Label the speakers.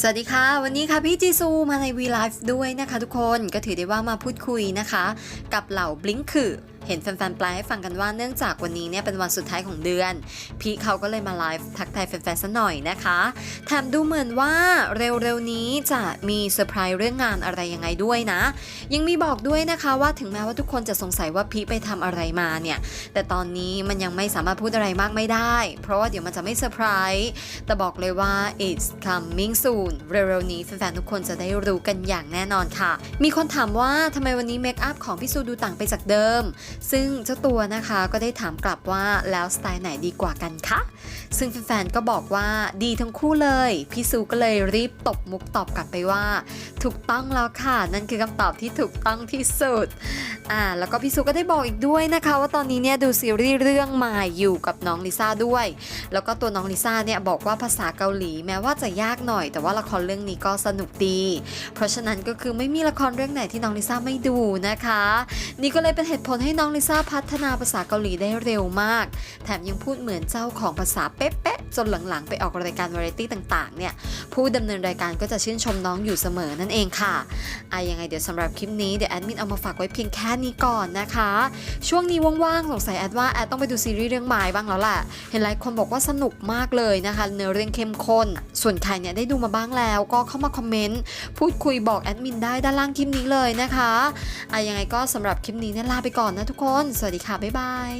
Speaker 1: สวัสดีค่ะ วันนี้ค่ะพี่จีซูมาใน V Live ด้วยนะคะทุกคนก็ถือได้ว่ามาพูดคุยนะคะ กับเหล่าบลิงคือ เห็นแฟนๆแปลให้ฟังกันว่าเนื่องจากวันนี้เนี่ยเป็นวันสุดท้ายของเดือน พี่เขาก็เลยมาไลฟ์ทักทายแฟนๆซะหน่อยนะคะแถมดูเหมือนว่าเร็วๆนี้จะมีเซอร์ไพรส์เรื่องงานอะไรยังไงด้วยนะ ยังมีบอกด้วยนะคะว่าถึงแม้ว่าทุกคนจะสงสัยว่าพี่ไปทำอะไรมาเนี่ย แต่ตอนนี้มันยังไม่สามารถพูดอะไรมากไม่ได้ เพราะว่าเดี๋ยวมันจะไม่เซอร์ไพรส์แต่บอกเลยว่า it's coming soon เร็วๆนี้แฟนๆทุกคนจะได้รู้กันอย่างแน่นอนค่ะ มีคนถามว่าทำไมวันนี้เมคอัพของพี่ซูดูต่างไปจากเดิมซึ่งเจ้าตัวนะคะก็ได้ถามกลับว่าแล้วสไตล์ไหนดีกว่ากันคะซึ่งแฟนๆก็บอกว่าดีทั้งคู่เลย พี่ซูก็เลยรีบตบมุกตอบกลับไปว่า ถูกต้องแล้วค่ะ นั่นคือคำตอบที่ถูกต้องที่สุดอ่าแล้วก็พี่ซูก็ได้บอกอีกด้วยนะคะ ว่าตอนนี้เนี่ยดูซีรีส์เรื่องใหม่อยู่กับน้องลิซ่าด้วย แล้วก็ตัวน้องลิซ่าเนี่ยบอกว่าภาษาเกาหลีแม้ว่าจะยากหน่อย แต่ว่าละครเรื่องนี้ก็สนุกดี เพราะฉะนั้นก็คือไม่มีละครเรื่องไหนที่น้องลิซ่าไม่ดูนะคะ นี่ก็เลยเป็นเหตุผลให้น้องลิซ่าพัฒนาภาษาเกาหลีได้เร็วมาก แถมยังพูดเหมือนเจ้าของภาษาเป๊ะๆจนหลังๆ ไปออกรายการวาไรตี้ต่างๆ เนี่ย ผู้ดำเนินรายการก็จะชื่นชมน้องอยู่เสมอนั่นเองค่ะอะยังไงเดี๋ยวสำหรับคลิปนี้เดี๋ยวแอดมินเอามาฝากไว้เพียงแค่นี้ก่อนนะคะ ช่วงนี้ว่างๆสงสัยแอดว่าแอดต้องไปดูซีรีส์เรื่องไม้บ้างแล้วแหละเห็นหลายคนบอกว่าสนุกมากเลยนะคะเนื้อเรื่องเข้มข้น ส่วนใครเนี่ยได้ดูมาบ้างแล้ว ก็เข้ามาคอมเมนต์พูดคุยบอกแอดมินได้ด้านล่างคลิปนี้เลยนะคะอะยังไงก็สำหรับคลิปนี้เนี่ยลาไปก่อนนะทุกคน สวัสดีค่ะ บ๊ายบาย